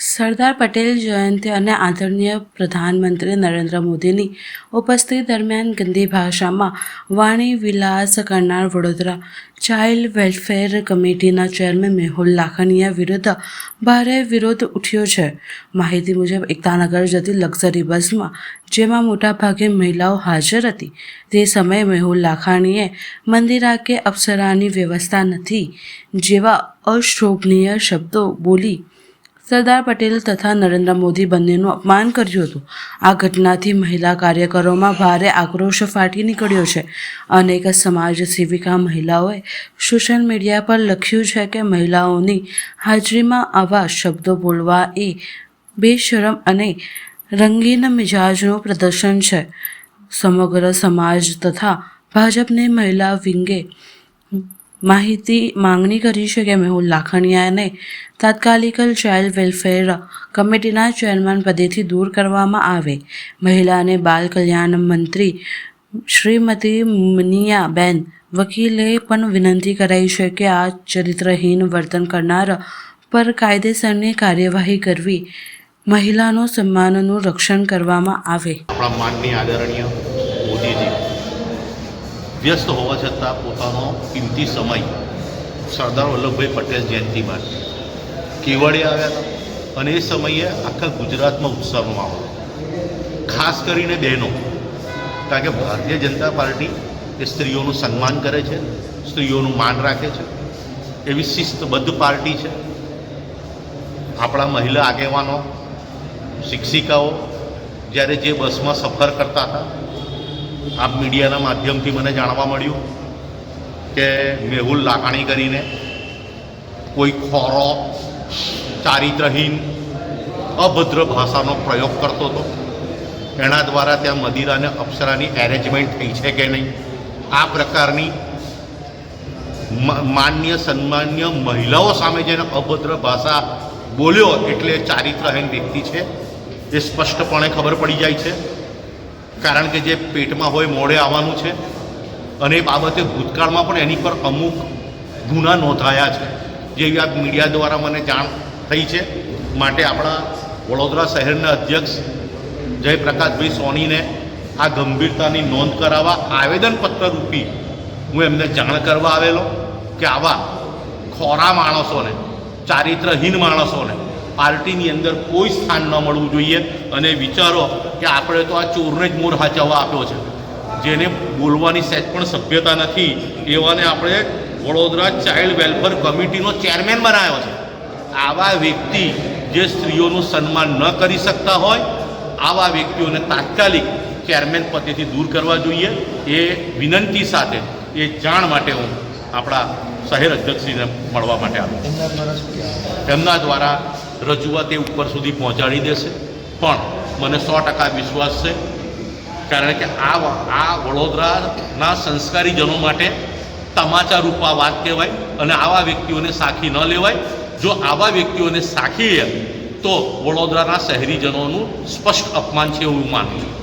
સરદાર પટેલ જયંતિ અને આદરણીય પ્રધાનમંત્રી નરેન્દ્ર મોદીની ઉપસ્થિતિ દરમિયાન ગંદી ભાષામાં વાણી વિલાસ કરનાર વડોદરા ચાઇલ્ડ વેલફેર કમિટીના ચેરમેન મેહુલ લાખણીયા વિરુદ્ધ ભારે વિરોધ ઉઠ્યો છે. માહિતી મુજબ, એકતાનગર જતી લક્ઝરી બસમાં, જેમાં મોટાભાગે મહિલાઓ હાજર હતી, તે સમયે મેહુલ લાખાણીએ મંદિરા કે અપ્સરાની વ્યવસ્થા નથી જેવા અશોભનીય શબ્દો બોલી સરદાર પટેલ તથા નરેન્દ્ર મોદી બંનેનું અપમાન કર્યું હતું. આ ઘટનાથી મહિલા કાર્યકરોમાં ભારે આક્રોશ ફાટી નીકળ્યો છે. અનેક સમાજ સેવિકા મહિલાઓએ સોશિયલ મીડિયા પર લખ્યું છે કે મહિલાઓની હાજરીમાં આવા શબ્દો બોલવા એ બેશરમ અને રંગીન મિજાજનું પ્રદર્શન છે. સમગ્ર સમાજ તથા ભાજપની મહિલા વિંગે માહિતી માંગણી કરી છે કે મેહુલ લાખણીયાને તાત્કાલિક ચાઇલ્ડ વેલફેર કમિટીના ચેરમેન પદેથી દૂર કરવામાં આવે. મહિલા અને બાલ કલ્યાણ મંત્રી શ્રીમતી મનિયાબેન વકીલે પણ વિનંતી કરાઈ છે કે આ ચરિત્રહીન વર્તન કરનાર પર કાયદેસરની કાર્યવાહી કરવી મહિલાનો સન્માનનું રક્ષણ કરવામાં આવે. આપણા માનની આદરણીય વ્યસ્ત હોવા છતાં પોતાનો કિંમતી સમય સરદાર વલ્લભભાઈ પટેલ જયંતિ માટે કેવડિયા આવ્યા હતા. અને એ સમયે આખા ગુજરાતમાં ઉત્સવનો માહોલ ખાસ કરીને બહેનો. કારણ કે ભારતીય જનતા પાર્ટી એ સ્ત્રીઓનું સન્માન કરે છે, સ્ત્રીઓનું માન રાખે છે. એવી શિસ્તબદ્ધ પાર્ટી છે. આપણા મહિલા આગેવાનો, શિક્ષિકાઓ જ્યારે જે બસમાં સફર કરતા હતા આપ મીડિયાના માધ્યમથી મને જાણવા મળ્યું કે મેહુલ લાકાણી કરીને કોઈ ખોરો, ચારિત્રહીન, અભદ્ર ભાષાનો પ્રયોગ કરતો હતો. એના દ્વારા ત્યાં મદિરા અને અપ્સરાની એરેન્જમેન્ટ થઈ છે કે નહીં? આ પ્રકારની માન્ય, સન્માન્ય મહિલાઓ સામે જેને અભદ્ર ભાષા બોલ્યો એટલે ચારિત્રહીન વ્યક્તિ છે, એ સ્પષ્ટપણે ખબર પડી જાય છે. કારણ કે જે પેટમાં હોય મોડે આવવાનું છે અને એ બાબતે ભૂતકાળમાં પણ એની પર અમુક ગુના નોંધાયા છે. જેવી આ મીડિયા દ્વારા મને જાણ થઈ છે. માટે આપણા વડોદરા શહેરના અધ્યક્ષ જયપ્રકાશભાઈ સોનીને આ ગંભીરતાની નોંધ કરાવવા આવેદનપત્ર રૂપી હું એમને જાણ કરવા આવેલો કે આવા ખોરા માણસોને, ચારિત્રહીન માણસોને પાર્ટીની અંદર કોઈ સ્થાન ન મળવું જોઈએ અને વિચારો કે આપણે તો આ ચોરને જ મોર હાચવવા આપ્યો છે. જેને બોલવાની સહેજ પણ સભ્યતા નથી એવાને આપણે વડોદરા ચાઇલ્ડ વેલફેર કમિટીનો ચેરમેન બનાવ્યો છે. આવા વ્યક્તિ જે સ્ત્રીઓનું સન્માન ન કરી શકતા હોય આવા વ્યક્તિઓને તાત્કાલિક ચેરમેન પદેથી દૂર કરવા જોઈએ. એ વિનંતી સાથે એ જાણ માટે હું આપણા શહેર અધ્યક્ષશ્રીને મળવા માટે આવ્યો તેમના દ્વારા રજૂઆત એ ઉપર સુધી પહોંચાડી દેશે. પણ મને સો ટકા વિશ્વાસ છે. કારણ કે આ આ વડોદરાના સંસ્કારીજનો માટે તમાચા રૂપા વાત કહેવાય અને આવા વ્યક્તિઓને સાખી ન લેવાય. જો આવા વ્યક્તિઓને સાખી તો વડોદરાના શહેરીજનોનું સ્પષ્ટ અપમાન છે એવું માનું છું.